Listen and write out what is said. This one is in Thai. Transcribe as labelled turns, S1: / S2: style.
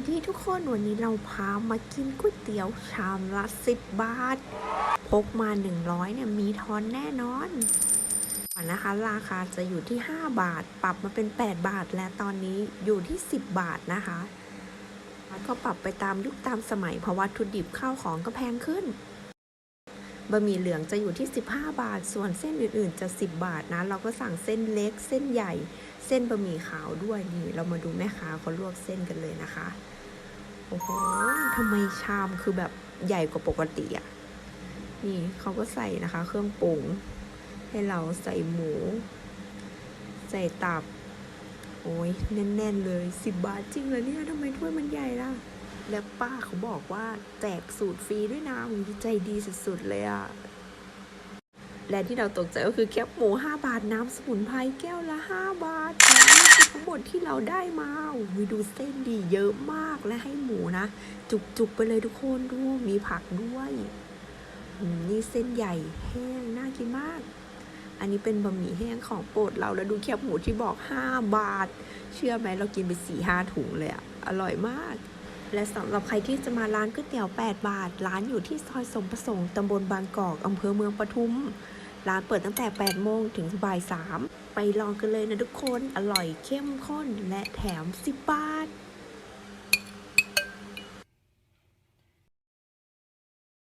S1: วัสดีทุกคนวันนี้เราพามากินก๋วยเตี๋ยวชามละสิบบาท พกมา 100เนี่ยมีทอนแน่นอนก่อนนะคะ ราคาจะอยู่ที่ 5 บาท ปรับมาเป็น 8 บาท และตอนนี้อยู่ที่ 10 บาทนะคะก็ปรับไปตามยุคตามสมัยเพราะวัตถุดิบข้าวของก็แพงขึ้น บะหมี่เหลืองจะอยู่ที่ 15 บาท ส่วนเส้นอื่นๆจะ 10 บาทนะ เราก็สั่งเส้นเล็ก เส้นใหญ่ เส้นบะหมี่ขาวด้วยนี่ เรามาดูแม่ค้าเขาลวกเส้นกันเลยนะคะ โอ้โหทำไมชามคือแบบใหญ่กว่าปกติอะ นี่เขาก็ใส่นะคะ เครื่องปรุง ให้เราใส่หมู ใส่ตับ โอ้ยแน่น ๆ เลยสิบบาทจริงเหรอเนี่ยทำไมถ้วยมันใหญ่ล่ะ แล้วป้าเขาบอกว่าแจกสูตรฟรีด้วยนะมันใจดีสุดๆเลยอะและที่เราตกใจก็คือแคบหมู5 บาทน้ำสมุนไพรแก้วละ 5 บาทนี่คือทั้งหมดที่เราได้มาโอ้ยดูเส้นดีเยอะมากและให้หมูนะ จุกๆไปเลยทุกคนดูมีผักด้วยมนี่เส้นใหญ่แห้งน่ากินมาก อันนี้เป็นบะหมี่แห้งของโปรดเราแล้วดูแคบหมูที่บอก 5 บาท เชื่อไหมเรากินไป4 5ถุงเลยอะอร่อยมาก และสำหรับใครที่จะมาร้านก๋วยเตี๋ยว 8 บาท ร้านอยู่ที่ซอยสมประสงค์ตำบลบางกอกอำเภอเมืองปทุม ร้านเปิดตั้งแต่ 8 โมงถึงบ่าย3ไปลองกันเลยนะทุกคน อร่อยเข้มข้นและแถม 10 บาท